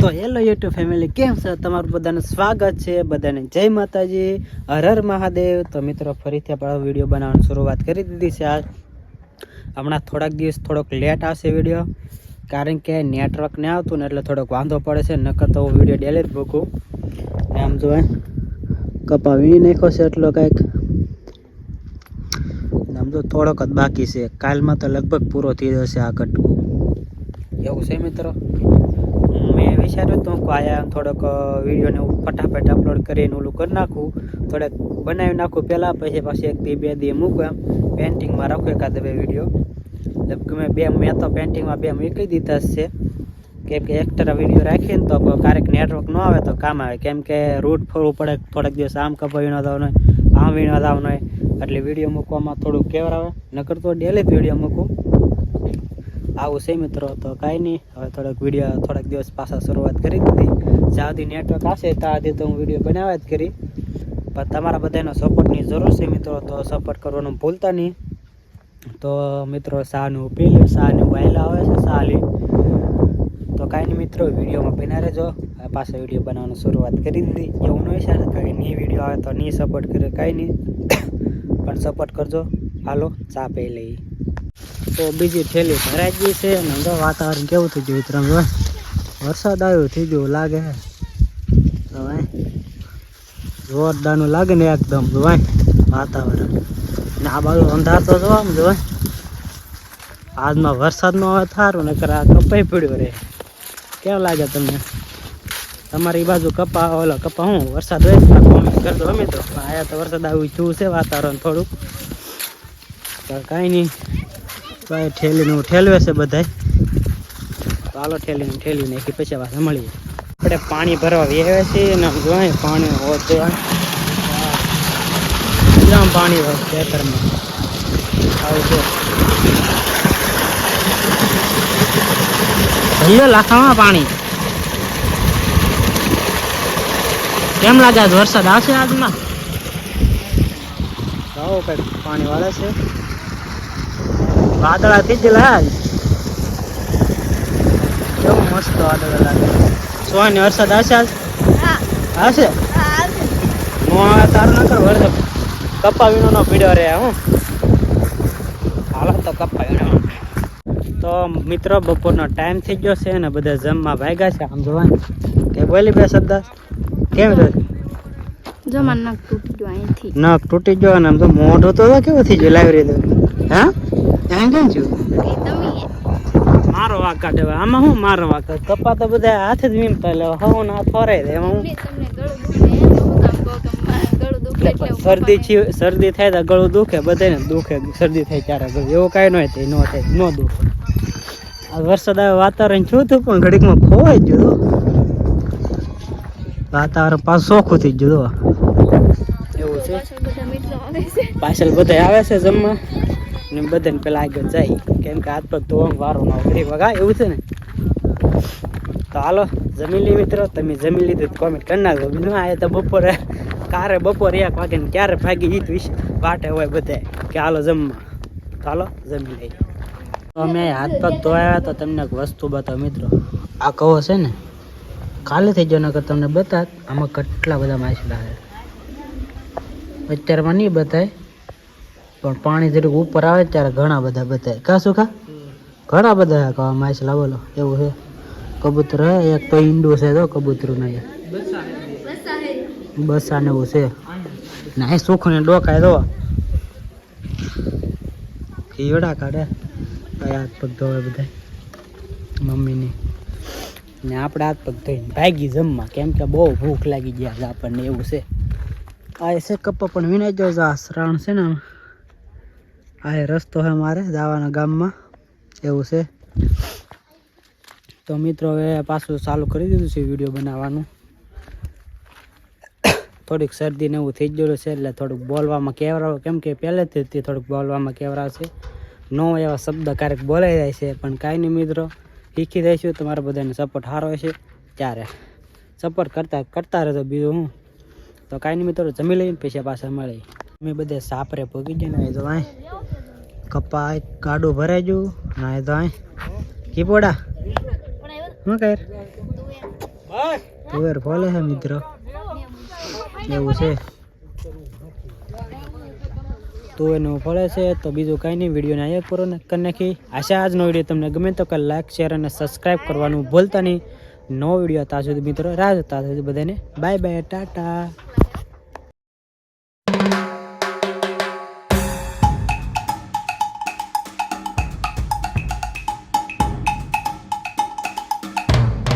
તો hello YouTube family, કેમ છે? તમારું બધાનું સ્વાગત છે, બધાને જય માતાજી, હર હર મહાદેવ. તો મિત્રો, ફરીથી આપણે વીડિયો બનાવવાની શરૂઆત કરી દીધી છે આજ. હમણાં થોડાક દિવસ થોડોક લેટ આવશે વીડિયો, કારણ કે નેટવર્ક ને આવતું ને એટલે થોડોક વાંધો પડે છે, નકર તો હું વીડિયો ડેલી જ મૂકું. આમ જો કપાવી નાખ્યો છે એટલો કાંઈક. તો થોડોક જ બાકી છે. કાલમાં તો લગભગ પૂરો થઈ જશે આ કટકો. એવું છે મિત્રો? મેં વિચાર્યું હતું કે આયા થોડોક વિડીયોને ફટાફટ અપલોડ કરીને ઓલું કરી નાખું. થોડેક બનાવી નાખું પહેલાં, પછી પાછી એક બે દી મૂકું એમ. પેન્ટિંગમાં રાખું એકાદ બે વીડિયો. લગભગ મેં બે, મેં તો પેન્ટિંગમાં બે મૂકી દીધા છે. કેમ કે એક્ટર વીડિયો રાખીને તો ક્યારેક નેટવર્ક ન આવે તો કામ આવે. કેમ કે રૂટ ફરવું પડે થોડાક દિવસ આમ કપાઈ વીણવા જવાનું હોય, આમ વીણવા જવાનું હોય. એટલે વીડિયો મૂકવામાં થોડુંક કેવર આવે નકર તો ડેલી જ વીડિયો મૂકું. આવું છે મિત્રો, તો કાંઈ નહીં. હવે થોડોક વીડિયો થોડાક દિવસ પાછા શરૂઆત કરી દીધી. જ્યાં સુધી નેટવર્ક આવશે ત્યાં સુધી તો હું વીડિયો બનાવ્યા જ કરી. પણ તમારા બધાનો સપોર્ટની જરૂર છે મિત્રો, તો સપોર્ટ કરવાનું ભૂલતા નહીં. તો મિત્રો, શાહનું પીલું શાહનું વાયલા આવે છે શાહલી તો કાંઈ નહીં મિત્રો, વિડીયોમાં બના રહેજો. પાછા વીડિયો બનાવવાની શરૂઆત કરી દીધી. એવું નહીં છે કાંઈ નહીં વીડિયો આવે તો નહીં સપોર્ટ કરે, કાંઈ નહીં. પણ સપોર્ટ કરજો. હાલો, ચા પી લઈએ. તો બીજી થેલી ભરાઈ ગઈ છે અને જો વાતાવરણ કેવું થઈ ગયું ત્રણ વરસાદ આવ્યો, થઈ ગયું લાગે. ભાઈ જોરદારનું લાગે ને એકદમ, જો ભાઈ વાતાવરણ. ને આ બાજુ અંધાર તો જોવા આમ જો ભાઈ. આજમાં વરસાદનો હવે થારું ને આ કપાઈ પડ્યો રે. કેવું લાગે તમને? તમારી બાજુ કપા, ઓલો કપા હું વરસાદ હોય? કરજો તો આયા તો વરસાદ આવ્યું થયું છે વાતાવરણ થોડુંક. પણ કાંઈ નહીં. ભાઈ ઠેલીનું ઠેલવે છે બધાય. તો હાલો ઠેલી નાખી પછી પાછા મળીએ. આપણે પાણી ભરવા વેવે છીએ ને જોવાય પાણી આમ. પાણી હોય ખેતરમાં. આવું છે. લાખામાં પાણી. કેમ લાગે આજ વરસાદ? આવશે આજમાં? આવો કઈ પાણી વાળે છે. વાદળા થી જ લાલ કેવું મસ્ત વાદળા લાગે. સોની વરસાદ આવશે આજ? આવશે નો આવે તાર ના કર વરસાદ. કપા વીણો નો પીડ્યો રે હું. હાલો તો કપા વીણો તો મિત્રો બપોરનો ટાઈમ થઈ ગયો છે ને બધા જમવા ભાગ્યા છે. આમ જોવાની. કે બોલી બે શબ્દ કેમ છે જો મારું નખ તૂટી ગયો અહીંથી. નખ તૂટી ગયો અને આમ તો મોઢો તો કેવો થઈ ગયો લાવી રહ્યું હા? એમ કેમ છું મારો વાક કાઢે. આમાં હું મારો વાક? કપા તો બધા હાથે જ વીમતા એટલે હવો ના ફરે દે એમાં હું તો શરદી શરદી થાય તો ગળું દુખે બધાને દુખે. શરદી થાય ત્યારે ગળું. એવું કાંઈ ન થાય ન થાય ન દુખે. આ વરસાદ આવે વાતાવરણ છું હતું પણ ઘડીકમાં ખોવાઈ ગયું હો. વાતાવરણ પાછું ચોખ્ખું થઈ ગયું એવું છે? પાછળ બધા આવે છે. જમવા? ને બધાને પેલા આગળ જાય. કેમ કે હાથ પગ ધોવા વારો ના ઘડી વગા એવું છે ને? તો હાલો જમી લી મિત્રો. તમે જમી લીધું કોમેન્ટ કરી નાખો બીજું આ તો બપોરે કારે બપોરે એક વાગે ને ક્યારે ભાગી ઈત વિશે વાટે હોય બધા કે હાલો જમવા. તો હાલો જમી લઈએ. તો અમે હાથ પગ ધોયા તો તમને એક વસ્તુ બતાવો મિત્રો. આ કહો છે ને? ખાલી થઈ ગયો, નકર તમને બતાત આમાં કેટલા બધા માછલા છે. અત્યારમાં નહીં બતાય, પણ પાણી જરીક ઉપર આવે ત્યારે ઘણા બધા બતાય. કા શું કા? ઘણા બધા કહા માછલા, બોલો, એવું છે. કબૂતર એક તો ઈંડું છે તો કબૂતરું નહીં. બસા ને એવું છે. ના સુખ ને ડોકાય તો. ખીવડા કાઢે. કયા હાથ પગ ધોવે બધા મમ્મીની. ને આપણે હાથ પગ ધોઈને ભાગી જમવા. કેમ કે બહુ ભૂખ લાગી ગયા આપણને, એવું છે. આ એ છે કપ્પા, પણ વિનાઈ છે આ શ્રાવણ છે ને, આ એ રસ્તો છે મારે જવાના ગામમાં, એવું છે. તો મિત્રો, હવે પાછું ચાલુ કરી દીધું છે વીડિયો બનાવવાનું. થોડીક શરદી ને એવું થઈ ગયેલું છે, એટલે થોડુંક બોલવામાં કેવરાવ, કેમ કે પહેલેથી થોડુંક બોલવામાં કેવરાવ છે. નો એવા શબ્દ ક્યારેક બોલાઈ જાય છે, પણ કાંઈ નહીં મિત્રો. શીખી દઈશું તમારા બધાને સપોર્ટ સારો હશે ત્યારે. સપોર્ટ કરતા કરતા રહેતો બીજું હું. તો કાંઈ નહીં મિત્રો જમી લઈને પૈસા પાછા મળી. અમે બધે સાપરે પગી ગયા ને તો આય કપા ગાડું ભરાઈ ગયું ના એ તો આય કીપોડા શું કર તુવેર ફોલે છે મિત્રો. એવું છે. તુવેરનું ફળે છે, તો બીજું કાંઈ નહીં, વિડીયોને અહીંયા પૂરો કરી નાખી. આશા આજનો વીડિયો તમને ગમે તો કે લાઈક, શેર અને સબસ્ક્રાઈબ કરવાનું ભૂલતા નહીં. નવો વીડિયો તા સુધી મિત્રો, રાહ જોતા સુધી બધાને. Bye bye, tata.